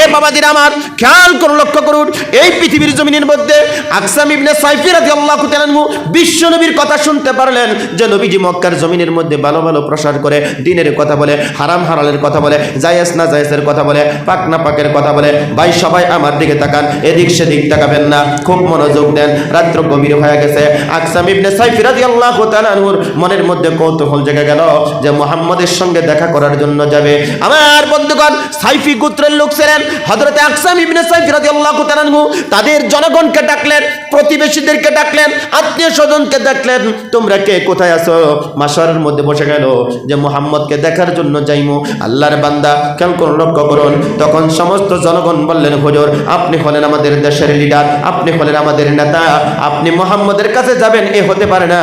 এ বাবাদির আমার, খেয়াল করুন লক্ষ্য করুন এই পৃথিবীর জমিনের মধ্যে আকসাম ইবনে সাইফি রাদিয়াল্লাহু তাআলা আনহু বিশ্ব নবীর কথা শুনতে পারলেন যে নবীজি মক্কার জমিনের মধ্যে ভালো ভালো প্রসার করে দিনের কথা বলে, হারাম হালালের কথা বলে, জায়েজ, না জায়েজের কথা বলে, পাক, না পাকের কথা বলে, ভাই, সবাই আমার দিকে তাকান, এদিক সেদিক তাকাবেন না, খুব মনোযোগ দেন, রাত্র গভীর হয়ে গেছে, আকসাম ইবনে সাইফি রাদিয়াল্লাহু তাআলা আনহুর মনের মধ্যে কৌতূহল জেগে গেল যে মুহাম্মদের সঙ্গে দেখা করার জন্য যাবে। আমার বন্ধুগণ, সাইফি গোত্রের লোক ছিলেন হযরতে আকসাম ইবনে সাইফি রাদিয়াল্লাহু তাআলা আনহু, তাদের জনগণকে ডাকলেন, প্রতিবেশীদেরকে ডাকলেন, আত্মীয় স্বজনকে ডাকলেন, তোমরা কে? কোথায় আছো? মাসারের মধ্যে বসে গেল যে, মুহাম্মদকে দেখার জন্য যাইমু, আল্লাহর বান্দা কেন কোন লক্ষ্য করুন। তখন সমস্ত জনগণ বললেন, হুজুর, আপনি হলেন আমাদের দেশের লিডার আপনি হলেন আমাদের নেতা, আপনি মোহাম্মদের কাছে যাবেন, এ হতে পারে না।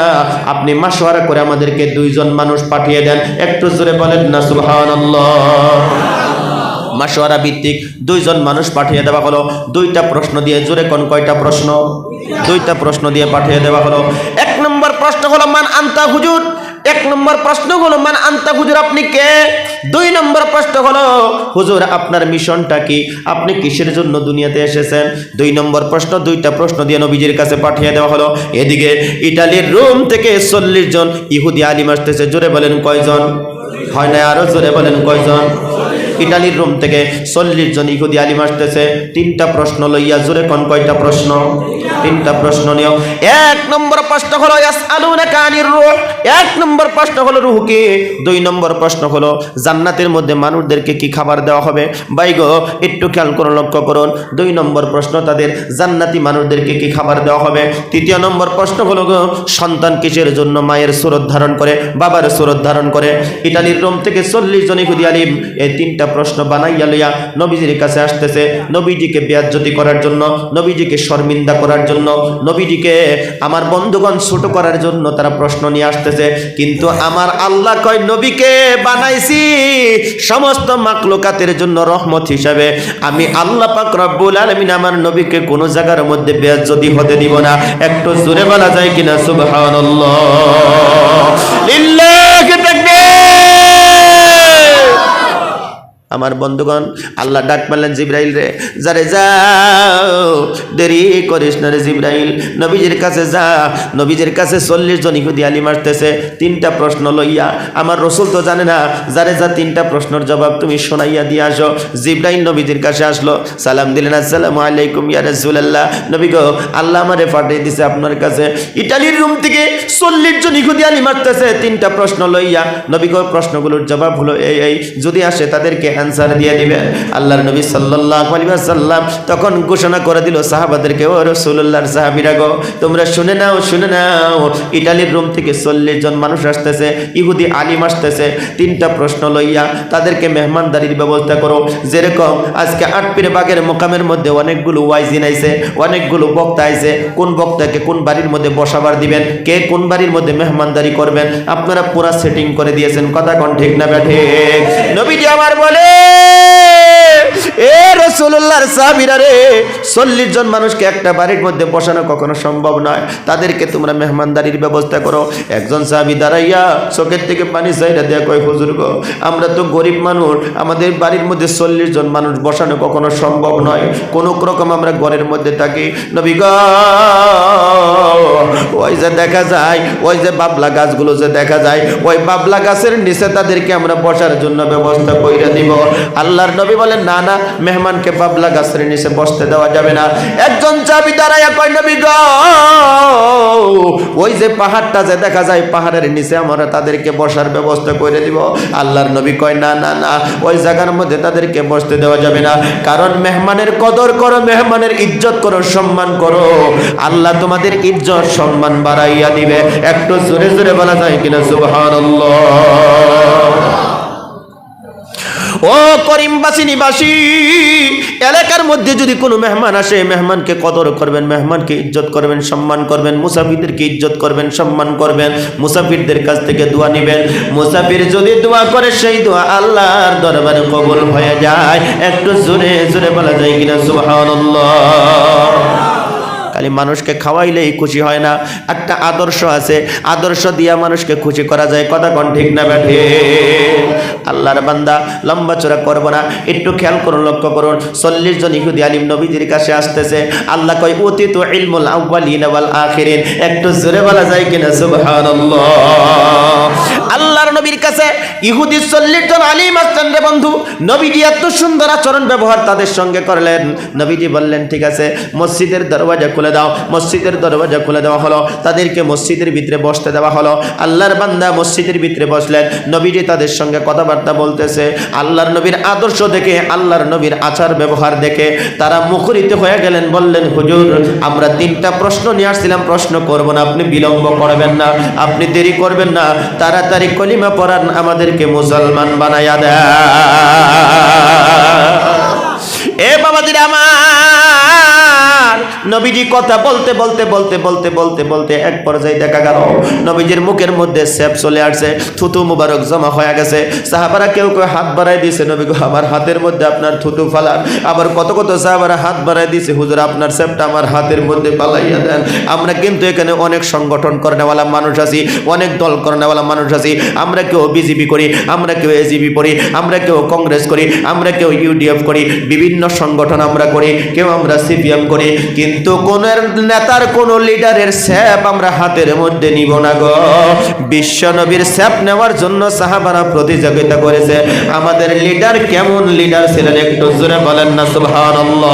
আপনি মাসোয়ারা করে আমাদেরকে দুইজন মানুষ পাঠিয়ে দেন। একটু জোরে বলেন না, সুবহানাল্লাহ। মাসোয়ারা ভিত্তিক দুইজন মানুষ পাঠিয়ে দেওয়া হলো। দুইটা প্রশ্ন দিয়ে জোরে কোন কয়টা প্রশ্ন? দুইটা প্রশ্ন দিয়ে পাঠিয়ে দেওয়া হলো। এক নম্বর প্রশ্ন হলো, মান আন্তা হুজুর? এক নম্বর প্রশ্ন হলো, মান আন্তা হুজুর, আপনি কে? দুই নম্বর প্রশ্ন হলো, হুজুর, আপনার মিশনটা কি? আপনি কিসের জন্য দুনিয়াতে এসেছেন? দুই নম্বর প্রশ্ন, দুইটা প্রশ্ন দিয়ে নবীজির কাছে পাঠিয়ে দেওয়া হলো। এদিকে ইটালির রোম থেকে চল্লিশ জন ইহুদি আলিম আসতেছে। জোরে বলেন কয়জন? হয় না আরও? জোরে বলেন কয়জন? ইটালির রোম থেকে চল্লিশ জন ইহুদি আলিম আসতেছে। তিনটা প্রশ্ন লইয়া জোরে কোন কয়টা প্রশ্ন? তিনটা প্রশ্ন নিও। এক নম্বর প্রশ্ন হলো এক নম্বর প্রশ্ন হলো, রূহ কি? দুই নম্বর প্রশ্ন হলো, জান্নাতের মধ্যে মানুষদেরকে কি খাবার দেওয়া হবে? বাইগো একটু খেয়াল করুন লক্ষ্য করুন। দুই নম্বর প্রশ্ন, তাদের জান্নাতি মানুষদেরকে কি খাবার দেওয়া হবে? তৃতীয় নম্বর প্রশ্ন হলো সন্তান কিসের জন্য মায়ের সুরত ধারণ করে, বাবার সুরত ধারণ করে? ইটালির রোম থেকে চল্লিশ জন ইহুদি আলিম, এই তিনটা প্রশ্ন বানাইয়া লইয়া নবীজির কাছে আসতেছে, নবীজিকে বেয়াজ্জতি করার জন্য, নবীজিকে শর্মিন্দা করার জন্য, নবীজিকে আমার বন্ধুগণ ছোট করার জন্য তারা প্রশ্ন নিয়ে আসতেছে, কিন্তু আমার আল্লাহ কয়, নবীকে বানাইছি সমস্ত মাকলুকাতের জন্য রহমত হিসাবে। আমি আল্লাহ পাক রব্বুল আলামিন আমার নবীকে কোন জায়গার মধ্যে বেয়াজ্জতি হতে দিব না। একটু জোরে বলা যায় কিনা? সুবহানাল্লাহ। লিল্লাহি তাকবীর আমার বন্ধুগণ, আল্লাহ ডাক মারলেন জিব্রাইল রে, যারে যাও, দেরি করিস না রে জিব্রাইল, নবীজির কাছে যা, নবীজির কাছে চল্লিশ জন ইহুদি আলিম আসতেছে, তিনটা প্রশ্ন লইয়া, আমার রসুল তো জানে না, যারে যা তিনটা প্রশ্নের জবাব তুমি শোনাইয়া দিয়ে আসো, জিব্রাইল নবীজির কাছে আসলো, সালাম দিলেন, আসসালামু আলাইকুম ইয়া রাসূলুল্লাহ নবী গো, আল্লাহ আমারে পাঠিয়ে দিছে আপনার কাছে। ইটালির রুম থেকে চল্লিশ জন ইহুদি আলিম আসতেছে, তিনটা প্রশ্ন লইয়া, নবী গো, প্রশ্নগুলোর জবাব হলো এই এই, যদি আসে তাদেরকে অ্যান্সার দিয়ে দিবেন আল্লাহর নবী সাল্লাল্লাহু আলাইহি ওয়াসাল্লাম তখন ঘোষণা করে দিল, সাহাবাদেরকে, ও রাসূলুল্লাহর সাহাবীরা গো, তোমরা শুনে নাও শুনে নাও, ইটালির রোম থেকে চল্লিশ জন মানুষ আসতেছে, ইহুদি আলিম আসতেছে, তিনটা প্রশ্ন লইয়া তাদেরকে মেহমানদারির ব্যবস্থা করো। যেরকম আজকে আটপির বাগের মোকামের মধ্যে অনেকগুলো ওয়াইজিন আইছে, অনেকগুলো বক্তা আইছে, কোন বক্তাকে কোন বাড়ির মধ্যে বসাবার দিবেন, কে কোন বাড়ির মধ্যে মেহমানদারি করবেন, আপনারা পুরা সেটিং করে দিয়েছেন, কথা কোন ঠিক না ব্যাঠে নবীজি আমার বলে Aê! এ রসুল্লাহর সাহাবীরা চল্লিশ জন মানুষকে একটা বাড়ির মধ্যে বসানো কখনো সম্ভব নয়। তাদেরকে তোমরা মেহমানদারির ব্যবস্থা করো। একজন সাহাবী দাঁড়াইয়া চোখের থেকে পানি চাইরা দেয়া কয়, হুজুর আমরা তো গরিব মানুষ। আমাদের বাড়ির মধ্যে চল্লিশ জন মানুষ বসানো কখনো সম্ভব নয়। কোনো রকম আমরা ঘরের মধ্যে থাকি। নবী ওই যে দেখা যায়, ওই যে বাবলা গাছগুলো যে দেখা যায়, ওই বাবলা গাছের নিচে তাদেরকে আমরা বসার জন্য ব্যবস্থা কইরা দিব। আল্লাহর নবী বলেন, না না মেহমানকে বাবলা গাছের নিচে বসতে দেওয়া যাবে না। একজন চাবি দাঁড়াইয়া কয়, নবী গো, ওই যে পাহাড়টা যে দেখা যায়, পাহাড়ের নিচে আমরা তাদেরকে বসার ব্যবস্থা করে দিব। আল্লাহর নবী কয়, না না না, ওই জায়গার মধ্যে তাদেরকে বসতে দেওয়া যাবে না। কারণ মেহমানের কদর করো, মেহমানের ইজ্জত করো, সম্মান করো। আল্লাহ তোমাদের ইজ্জত, সম্মান বাড়াইয়া দিবে। একটু জোরে জোরে বলা যায় কিনা? সুবহানাল্লাহ। ও করিমবাসী নিবাসী, এলাকার মধ্যে যদি কোনো মেহমান আসে, মেহমানকে কদর করবেন, মেহমানকে ইজ্জত করবেন, সম্মান করবেন, মুসাফিরদেরকে ইজ্জত করবেন, সম্মান করবেন, মুসাফিরদের কাছ থেকে দোয়া নেবেন। মুসাফির যদি দোয়া করে, সেই দোয়া আল্লাহর দরবারে কবুল হয়ে যায়। একটু জোরে জোরে বলা যায় কিনা? সুবহানাল্লাহ। খালি মানুষকে খাওয়াইলেই খুশি হয় না। একটা আদর্শ আছে, আদর্শ দিয়া মানুষকে খুশি করা যায়। কথা কোন ঠিক না ব্যাঠে? আল্লাহর বান্দা, লম্বা চোরা করব না। একটু খেয়াল করুন, লক্ষ্য করুন। চল্লিশ জন ইহুদি আলিম নবীজির কাছে আসতেছে। আল্লাহ কয় অতি তো ইলমুল আউ্বালিন আখিরিন। একটু জোরে বলা যায় কিনা? সুবহানাল্লাহ। আল্লাহর নবীর কাছে ইহুদি চল্লিশ জন আলিম আসছেন রে বন্ধু। নবীজি এত সুন্দর আচরণ ব্যবহার তাদের সঙ্গে করলেন। নবীজি বললেন, ঠিক আছে, মসজিদের দরওয়াজা খুলে দাও, মসজিদের দরওয়াজা খুলে দেওয়া হলো, তাদেরকে মসজিদের ভিতরে বসতে দেওয়া হলো। আল্লাহর বান্দা মসজিদের ভিতরে বসলেন, নবীজি তাদের সঙ্গে কথাবার্তা বলতেছে, আল্লাহর নবীর আদর্শ দেখে, আল্লাহর নবীর আচার ব্যবহার দেখে তারা মুখরিত হয়ে গেলেন, বললেন, হুজুর, আমরা তিনটা প্রশ্ন নিয়ে আসছিলাম, প্রশ্ন করব না, আপনি বিলম্ব করবেন না, আপনি দেরি করবেন না, তাড়াতাড়ি কলিমা পড়ান, আমাদেরকে মুসলমান বানাইয়া দেয় এ বাবাজির আমার নবীজি কথা বলতে বলতে বলতে বলতে বলতে বলতে এক পর্যায়ে দেখা গেল। নবীজির মুখের মধ্যে স্যাপ চলে আসছে, থুতু মুবারক জমা হয়ে গেছে। সাহাবারা কেউ কেউ হাত বাড়াই দিয়েছে, নবী আমার হাতের মধ্যে আপনার থুতু ফালান। আবার কত কত সাহাবারা হাত বাড়াই দিয়েছে, হুজুর, আপনার স্যাপটা আমার হাতের মধ্যে পালাইয়া দেন। আমরা কিন্তু এখানে অনেক সংগঠন করেনেওয়ালা মানুষ আছি, অনেক দল করেনেওয়ালা মানুষ আছি। আমরা কেউ বিজেপি করি, আমরা কেউ এজিপি করি আমরা কেউ কংগ্রেস করি, আমরা কেউ ইউডিএফ করি, বিভিন্ন সংগঠন আমরা করি, কেউ আমরা সিপিএম করি, কিন্তু কোন নেতার, কোন লিডারের স্যাপ আমরা হাতের মধ্যে নিব না গো। বিশ্ব নবীর স্যাপ নেওয়ার জন্য সাহাবারা প্রতিযোগিতা করেছে। আমাদের লিডার কেমন লিডার ছিলেন একটু জোরে বলেন না, সুবহানাল্লাহ।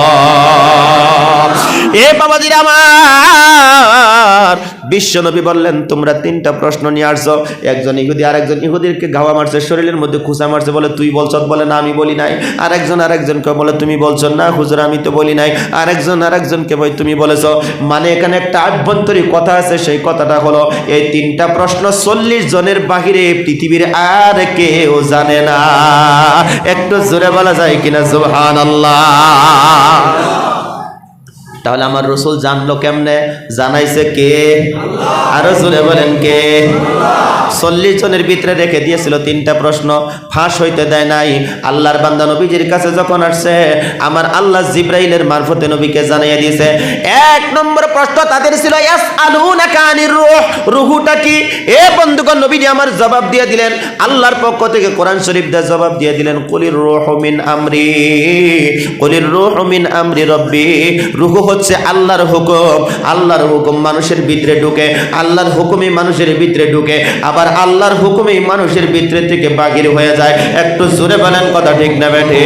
এ বাবাজির আমার। বিশ্ব নবী বললেন, তোমরা তিনটা প্রশ্ন নিয়ে আসছো। একজন ইহুদি, আরেকজন ইহুদিরকে গাওয়া মারছে, শরীরের মধ্যে খুসা মারছে বলে তুই বলছ বলে না, আমি বলি নাই। আর আরেকজন আরেকজনকে বলে তুমি বলছো না, হুজুর, আমি তো বলি নাই। আর একজন আরেকজন আরেকজনকে বই তুমি বলেছ। মানে এখানে একটা আভ্যন্তরীণ কথা আছে, সেই কথাটা হলো, এই তিনটা প্রশ্ন চল্লিশ জনের বাহিরে পৃথিবীর আর কেউ জানে না। একটু জোরে বলা যায় কিনা? সুবহান তাহলে আমার রসুল জানলো কেমনে? জানাইছে কে? আরও জোরে বলেন কে? চল্লিশ জনের ভিতরে রেখে দিয়েছিল তিনটা প্রশ্ন। ফাঁস হইতে দেয় নাই। আল্লাহর বান্দা নবীজির কাছে যখন আসছে, আমার আল্লাহ জিব্রাইলের মারফতে নবীকে জানাইয়া দিয়েছে, এক নম্বর প্রশ্ন তাদের ছিল ইয়াস আলুনাকা আনির রূহ রুহুটা কি? এ বন্ধুগণ, নবীজি আমার জবাব দিয়ে দিলেন, আল্লাহর পক্ষ থেকে কোরআন শরীফ দিয়ে জবাব দিয়ে দিলেন, কুলির রূহ মিন আমরি কুলির রূহ মিন আমরি রব্বি রুহু হচ্ছে আল্লাহর হুকুম আল্লাহর হুকুম মানুষের ভিতরে ঢুকে, আল্লাহর হুকুমই মানুষের ভিতরে ঢুকে, আবার আল্লাহর হুকুমেই মানুষের ভিতরে থেকে বাগির হয়ে যায়। একটু জোরে বলেন কথা ঠিক না বেঠে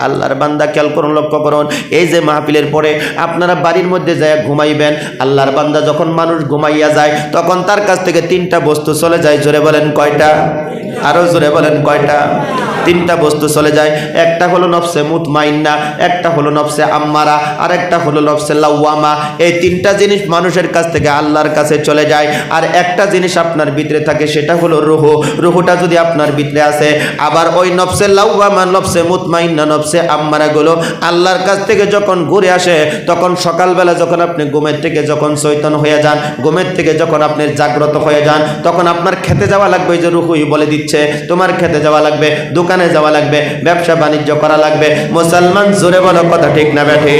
আল্লাহর বান্দা খেয়াল করুন, লক্ষ্য করুন। এই যে মাহফিলের পরে আপনারা বাড়ির মধ্যে যায় ঘুমাইবেন, আল্লাহর বান্দা যখন মানুষ ঘুমাইয়া যায়, তখন তার কাছ থেকে তিনটা বস্তু চলে যায়। জোরে বলেন, কয়টা? আরও জোরে বলেন, কয়টা? তিনটা বস্তু চলে যায়। একটা হলো নফসে মুতমাইন্না, একটা হলো নফসে আম্মারা আর একটা হলো নফসে লাউয়ামা এই তিনটা জিনিস মানুষের কাছ থেকে আল্লাহর কাছে চলে যায়। আর একটা জিনিস আপনার ভিতরে থাকে, সেটা হলো রুহু। রুহুটা যদি আপনার ভিতরে আছে আবার ওই নফসে লাউয়ামা নফসে মুতমাইন্না, নফসে আম্মারাগুলো আল্লাহর কাছ থেকে যখন ঘুরে আসে, তখন সকালবেলা যখন আপনি ঘুমের থেকে যখন চৈতন্য হয়ে যান, ঘুমের থেকে যখন আপনি জাগ্রত হয়ে যান, তখন আপনার খেতে যাওয়া লাগবে যে রুহুই বলে দিচ্ছে তোমার খেতে যাওয়া লাগবে, দোকানে যাওয়া লাগবে, ব্যবসা বাণিজ্য করা লাগবে। মুসলমান জোরে বলো, কথা ঠিক না ব্যাঠে?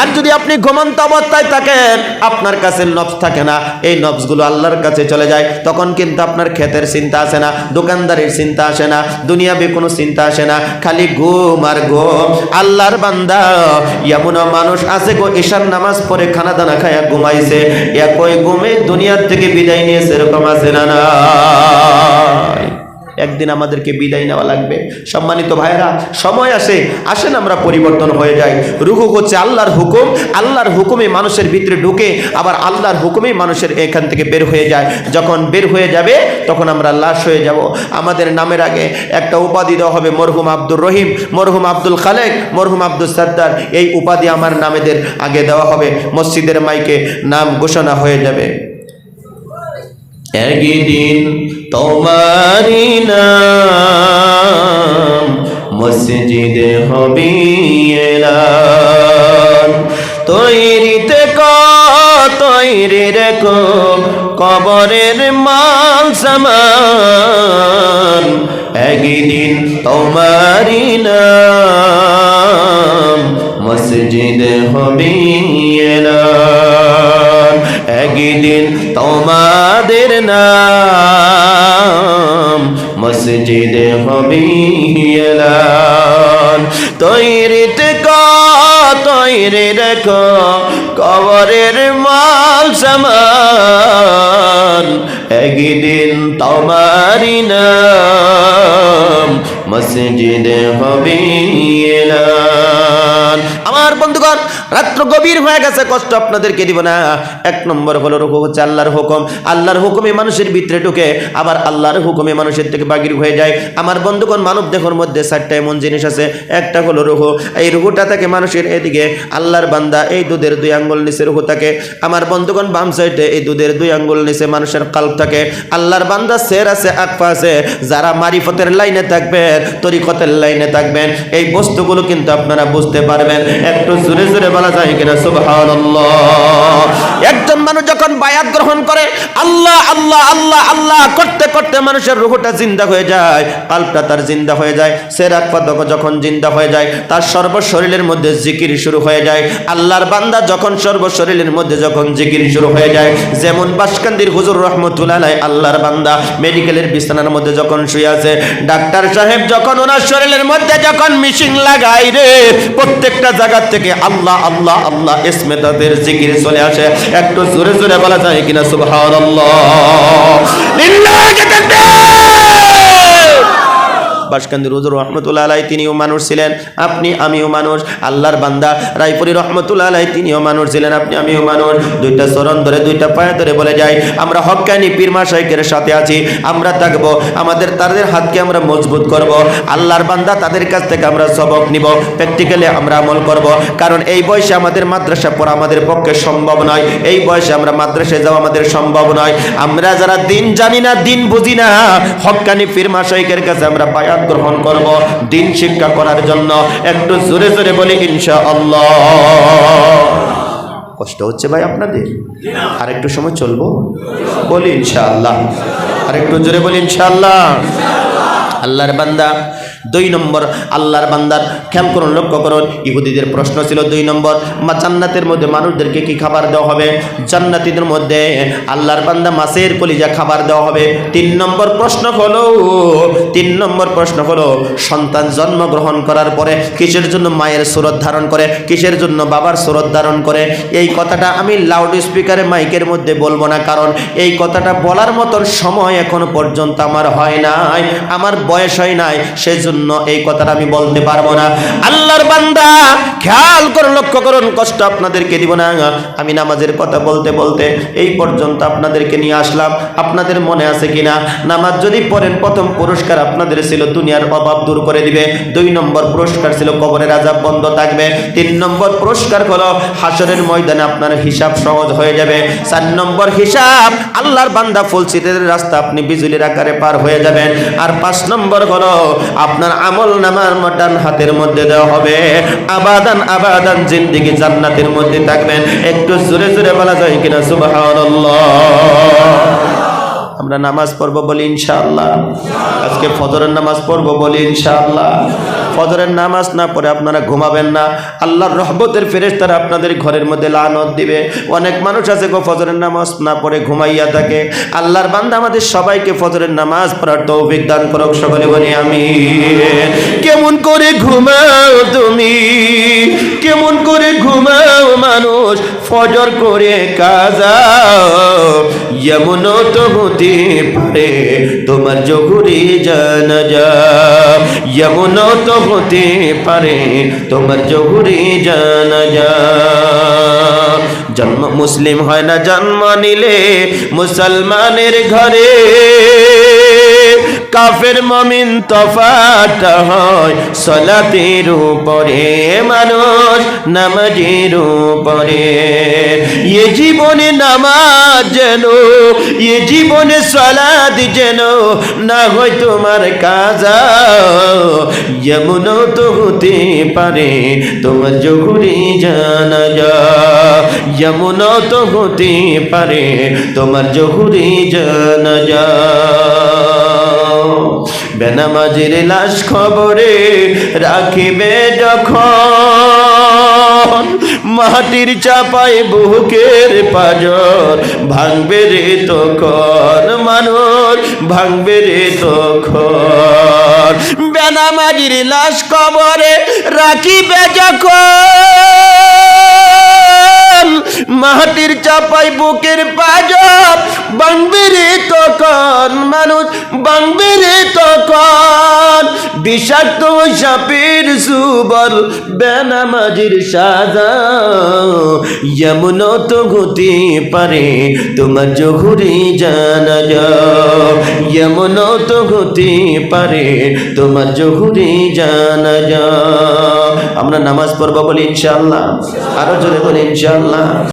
আর যদি আপনি ঘুমন্ত অবস্থায় থাকেন, আপনার কাছে নবস থাকে না। এই নবসগুলো আল্লাহর কাছে চলে যায়। তখন কিন্তু আপনার ক্ষেতের চিন্তা আসে না, দোকানদারির চিন্তা আসে না, দুনিয়াবি কোনো চিন্তা আসে না। খালি ঘুম আর ঘুম। আল্লাহর বান্দা, এমন মানুষ আছে গো ঈশান নামাজ পড়ে খানা দানা খায়া ঘুমাইছে। একই ঘুমে দুনিয়ার থেকে বিদায় নিয়েছে এরকম আছে না না একদিন আমাদেরকে বিদায় নেওয়া লাগবে। সম্মানিত ভাইরা সময় আসে আসেন আমরা পরিবর্তন হয়ে যাই। রুহু হচ্ছে আল্লাহর হুকুম, আল্লাহর হুকুমে মানুষের ভিতরে ঢুকে আবার আল্লাহর হুকুমে মানুষের এখান থেকে বের হয়ে যায়। যখন বের হয়ে যাবে, তখন আমরা লাশ হয়ে যাব। আমাদের নামের আগে একটা উপাধি দেওয়া হবে, মরহুম আব্দুর রহিম, মরহুম আব্দুল খালেক, মরহুম আব্দুল সর্দার এই উপাধি আমার নামেদের আগে দেওয়া হবে। মসজিদের মাইকে নাম ঘোষণা হয়ে যাবে। তোমারি নাম মসজিদে হবি এলান তৈরিতে তৈরি রেখো, কবরের মাল সামান। একদিন তোমারি নাম মসজিদে হবে এলান একদিন তোমাদের নাম মসজিদে হবে এলান তৈরি থেকে তৈরি রেখো কবরের মাল সামান। একদিন তোমারি নাম মসজিদে হবে আমার বন্ধুগণ রাত্র গভীর হয়ে গেছে, কষ্ট আপনাদেরকে দিব না। এক নম্বর হলো রুকু হচ্ছে আল্লাহর হুকুম। আল্লাহর হুকুমে মানুষের ভিতরে ঢুকে আবার আল্লাহর হুকুমে মানুষের থেকে বাগির হয়ে যায়। আমার বন্ধুগণ, মানব দেহর মধ্যে চারটা এমন জিনিস আছে। একটা হলো রুহু এই রুহুটা থাকে মানুষের এদিকে আল্লাহর বান্দা এই দুধের দুই আঙ্গুল নিচে রুহু থাকে। আমার বন্ধুগণ, বাম সাইডে এই দুধের দুই আঙ্গুল নিচে মানুষের কাল্প থাকে। আল্লাহর বান্দা সের আছে আকফা আছে। যারা মারিফতের লাইনে থাকবেন, তরিকতের লাইনে থাকবেন, এই বস্তুগুলো কিন্তু আপনারা বুঝতে পারবেন। একটু জোরে জোরে বলা যায় কিনা? সুবহানাল্লাহ। একজন মানুষ যখন বায়াত গ্রহণ করে, আল্লাহ আল্লাহ আল্লাহ আল্লাহ করতে করতে মানুষের রুহটা জিন্দা হয়ে যায় কাল্পটা তার জিন্দা হয়ে যায় সের আকফা যখন জিন্দা হয়ে যায়, তার সর্ব শরীরের মধ্যে জিকির শুরু হয়ে যায়। আল্লাহর বান্দা যখন সর্ব শরীরের মধ্যে যখন জিকির শুরু হয়ে যায়, যেমন বাসকান্দির হুজুর রহমতুল্লাহ আল্লাহর বান্দা মেডিকেলের বিছানার মধ্যে যখন শুয়ে আছে, ডাক্তার সাহেব যখন ওনার শরীরের মধ্যে যখন মিশিং লাগাই রে, প্রত্যেকটা জায়গা থেকে আল্লাহ আল্লাহ আল্লাহ ইসমে তাদের জিকির চলে আসে। একটু জোরে জোরে বলা যায় কিনা? সুবহানাল্লাহ। লিল্লাহি তাকবীর বাসকান্দি রুজুর রহমতুল্লাহ আলাই তিনিও মানুষ ছিলেন, আপনি আমিও মানুষ, আল্লাহর বান্দা রায়পুরি রহমতুল্লাহ আলাই তিনিও মানুষ ছিলেন, আপনি আমিও মানুষ। দুইটা চরণ ধরে, দুইটা পায়ে ধরে বলে যাই, আমরা হক্কানি পীরমা শাইকের সাথে আছি, আমরা থাকব, আমাদের তাদের হাতকে আমরা মজবুত করব, আল্লাহর বান্দা তাদের কাছ থেকে আমরা সবক নিব, প্র্যাকটিক্যালি আমরা আমল করব, কারণ এই বয়সে আমাদের মাদ্রাসা পড়া আমাদের পক্ষে সম্ভব নয়, এই বয়সে আমরা মাদ্রাসায় যাওয়া আমাদের সম্ভব নয়, আমরা যারা দিন জানি না, দিন বুঝি না হক্কানি পীরমা শাইকের কাছে আমরা বায়াত গ্রহণ করব, দিন শিক্ষা করার জন্য একটু জোরে জোরে বলি ইনশা আল্লাহ কষ্ট হচ্ছে ভাই আপনাদের? আর একটু সময় চলবো? বলি, ইনশাআল্লাহ। আর একটু জোরে বলি, ইনশাআল্লাহ। আল্লাহর বান্দা দুই নম্বর, আল্লাহর বান্দার খেয়াল করুন, লক্ষ্য করুন, ইহুদিদের প্রশ্ন ছিল দুই নম্বর, মা জান্নাতের মধ্যে মানুষদেরকে কি খাবার দেওয়া হবে? জান্নাতীদের মধ্যে আল্লাহর বান্দা মাছের কলিজা খাবার দেওয়া হবে। তিন নম্বর প্রশ্ন হলো, তিন নম্বর প্রশ্ন হলো, সন্তান জন্মগ্রহণ করার পরে কিসের জন্য মায়ের সুরত ধারণ করে? কিসের জন্য বাবার সুরত ধারণ করে? এই কথাটা আমি লাউড স্পিকারে মাইকের মধ্যে বলব না, কারণ এই কথাটা বলার মতন সময় এখনও পর্যন্ত আমার হয় নাই, আমার বয়স হয় নাই, সেজন্য এই কথাটা আমি বলতে পারব না। আল্লাহর বান্দা খেয়াল করুন লক্ষ্য করুন, কষ্ট আপনাদেরকে দিব না। আমি নামাজের কথা বলতে বলতে এই পর্যন্ত আপনাদেরকে নিয়ে আসলাম। আপনাদের মনে আছে কিনা? নামাজ যদি পড়েন, প্রথম পুরস্কার আপনাদের ছিল দুনিয়ার অভাব দূর করে দিবে। দুই নম্বর পুরস্কার ছিল কবরের আজাব বন্ধ থাকবে। তিন নম্বর পুরস্কার হলো হাসরের ময়দানে আপনার হিসাব সহজ হয়ে যাবে। চার নম্বর হিসাব, আল্লাহর বান্দা ফুলসিতের রাস্তা আপনি বিজুলির আকারে পার হয়ে যাবেন। আর পাঁচ নম্বর হলো আপনার আমল নামার মডান হাতের মধ্যে দেওয়া হবে। আবাদান আবাদান, জিন্দিগি জান্নাতের মধ্যে থাকবেন। একটু জোরে জোরে বলা যায় কিনা? সুবহানাল্লাহ। আমরা নামাজ পড়ব বলি ইনশাআল্লাহ। আজকে ফজরের নামাজ পড়ব বলি ইনশাআল্লাহ। ফজরের নামাজ না পড়ে আপনারা ঘুমাবেন না। আল্লাহর রহমতের ফেরেশতারা আপনাদের ঘরের মধ্যে লানত দিবে। অনেক মানুষ আছে গো ফজরের নামাজ না পড়ে ঘুমাইয়া থাকে। আল্লাহর বান্দা আমাদের সবাইকে ফজরের নামাজ পড়ার তৌফিক দান করুক সকলে বলি আমি কেমন করে ঘুমাও তুমি? কেমন করে ঘুমাও মানুষ? ফজর করে কাজা যেমন তো হতে পারে তোমার জহুরি জানাজা। যেমন তো হতে পারে, তোমার জহুরি জানাজা। জন্ম মুসলিম হয় না, জন্ম নিলে মুসলমানের ঘরে। কাফের মমিন তফাত হয়। সলাতের উপরে মানুষ, নামাজের উপরে। এ জীবনে নামাজ যেন, এ জীবনে সলাদ যেন না হয় তোমার কাজা। যেমন তো হতে পারে তোমার জহুরি জানা যা যেমন তো হতে পারে তোমার জহুরি জানা যা বেনামাজির লাশ খবরে রাখিবে যখন। মাটির চাপায় বুকের পাজর ভাঙবে রে তখন, মানুষ ভাঙবে রে তখন। বেনামাজির লাশ কবরে রাখিবে যখন। মাটির চাপাই বুকের পাজর। বাংবে রে তখন মানুষ বাংবে রে তখন। বিষাক্ত সাপের সুবল বেনামাজির সাজা। যেমন তো হতে পারে, তোমার জহুরি জানা যেমন তো হতে পারে, তোমার জহুরি জানা আমরা নামাজ পড়ব বলি ইনশাআল্লাহ। আরও জোরে বলি ইনশাআল্লাহ